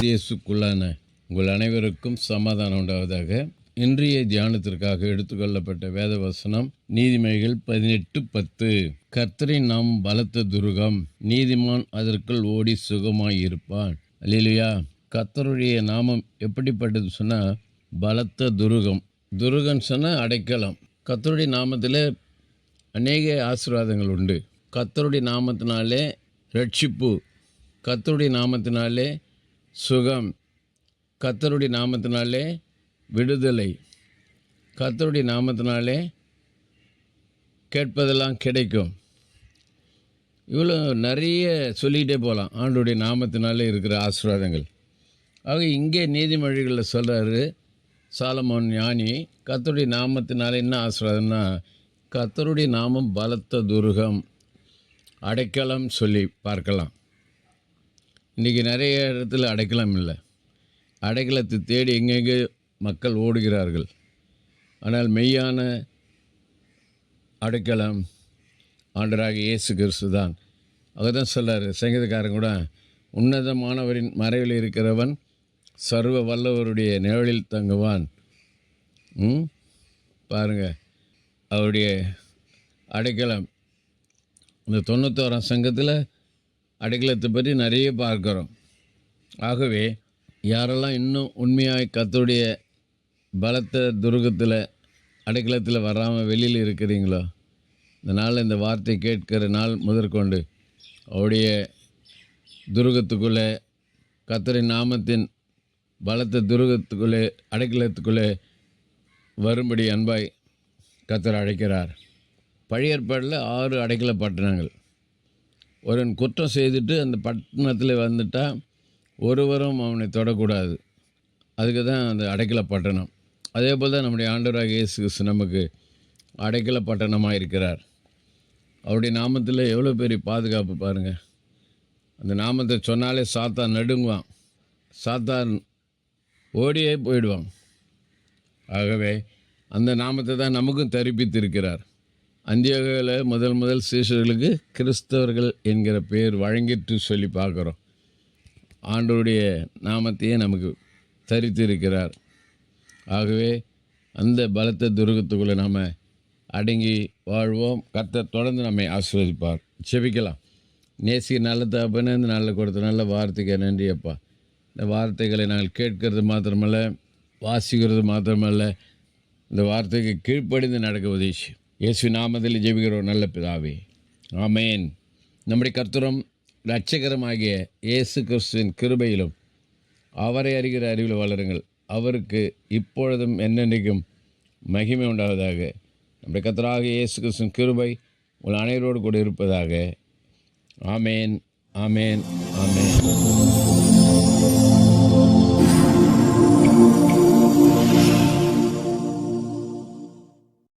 இயேசுக்குள்ளான உங்கள் அனைவருக்கும் சமாதானம் உண்டாவதாக. இன்றைய தியானத்திற்காக எடுத்துக்கொள்ளப்பட்ட வேத வசனம் நீதிமைகள் பதினெட்டு பத்து. கர்த்தரை நாம் பலத்த துருகம் நீதிமான் அதற்குள் ஓடி சுகமாயிருப்பான் இருப்பான் கர்த்தருடைய நாமம் எப்படிப்பட்டது சொன்னால் பலத்த துருகம். துருகன் சொன்னால் அடைக்கலம். கர்த்தருடைய நாமத்தில் அநேக ஆசீர்வாதங்கள் உண்டு. கர்த்தருடைய நாமத்தினாலே ரட்சிப்பு. கர்த்தருடைய நாமத்தினாலே சுகம். கத்தருடைய நாமத்தினாலே விடுதலை. கத்தருடைய நாமத்தினாலே கேட்பதெல்லாம் கிடைக்கும். இவ்வளோ நிறைய சொல்லிகிட்டே போகலாம். ஆண்டுடைய நாமத்தினாலே இருக்கிற ஆசீர்வாதங்கள். ஆக இங்கே நீதிமொழிகளில் சொல்கிறாரு சாலமோன் ஞானி கத்தருடைய நாமத்தினால என்ன ஆசீர்வாதம்னா கத்தருடைய நாமம் பலத்த துருகம். அடைக்கலம் சொல்லி பார்க்கலாம். இன்றைக்கி நிறைய இடத்துல அடைக்கலம் இல்லை. அடைக்கலத்தை தேடி எங்கெங்கே மக்கள் ஓடுகிறார்கள். ஆனால் மெய்யான அடைக்கலம் ஆண்டராக இயேசு கிறிஸ்து தான். அவர் தான் சொல்கிறார் சங்கீதக்காரன் கூட உன்னதமானவரின் மறைவில் இருக்கிறவன் சர்வ வல்லவருடைய நிழலில் தங்குவான். ம்? பாருங்க அவருடைய அடைக்கலம். இந்த தொண்ணூத்தோராம் சங்கத்தில் அடைக்கலத்தை பற்றி நிறைய பார்க்குறோம். ஆகவே யாரெல்லாம் இன்னும் உண்மையாக கத்தருடைய பலத்த துருகத்தில் அடைக்கலத்தில் வராமல் வெளியில் இருக்கிறீங்களோ இந்த நாள் இந்த வார்த்தை கேட்கிற நாள் முதற்கொண்டு அவருடைய துருகத்துக்குள்ளே கத்தரின் நாமத்தின் பலத்த துருகத்துக்குள்ளே அடைக்கலத்துக்குள்ளே வரும்படி அன்பாய் கத்தர் அழைக்கிறார். பழைய ஏற்பாடில் ஆறு அடைக்கல பட்டணங்கள் ஒருவன் குற்றம் செய்துட்டு அந்த பட்டணத்தில் வந்துட்டால் ஒருவரும் அவனை தொடக்கூடாது. அதுக்கு தான் அந்த அடைக்கல பட்டணம். அதே போல் தான் நம்முடைய ஆண்டவராக இயேசு கிறிஸ்து நமக்கு அடைக்கல பட்டணமாக இருக்கிறார். அவருடைய நாமத்தில் எவ்வளோ பெரிய பாதுகாப்பு பாருங்கள் அந்த நாமத்தை சொன்னாலே சாத்தான் நடுங்குவான். சாத்தான் ஓடியே போயிடுவான். ஆகவே அந்த நாமத்தை தான் நமக்கும் தரிப்பித்திருக்கிறார். அந்தியோகில் முதல் முதல் சீஷர்களுக்கு கிறிஸ்தவர்கள் என்கிற பெயர் வழங்கிட்டு சொல்லி பார்க்குறோம். ஆண்டவருடைய நாமத்தையே நமக்கு தரித்திருக்கிறார். ஆகவே அந்த பலத்த துருகத்துக்குள்ளே நாம் அடங்கி வாழ்வோம். கர்த்தர் தொடர்ந்து நம்மை ஆஸ்வதிப்பார் செபிக்கலாம் நேசி நல்ல தகப்பனே இந்த நல்ல கொடுத்த நல்ல வார்த்தைக்கு நன்றி அப்பா. இந்த வார்த்தைகளை நாங்கள் கேட்கறது மாத்திரமல்ல வாசிக்கிறது மாத்திரமல்ல. இந்த வார்த்தைக்கு கீழ்ப்படிந்து நடக்க உதவி இயேசு நாமத்தில் ஜெபிக்கிறோம் நல்ல பிதாவே. ஆமேன். நம்முடைய கர்த்தரும் இரட்சகரமாகிய இயேசு கிறிஸ்துவின் கிருபையிலும் அவரை அறிகிற அறிவில் வளருங்கள். அவருக்கு இப்பொழுதும் என்னென்றைக்கும் மகிமை உண்டாவதாக. நம்முடைய கர்த்தராக இயேசு கிறிஸ்துவின் கிருபை உங்கள் அனைவரோடு கூட இருப்பதாக. ஆமேன் ஆமேன் ஆமேன்.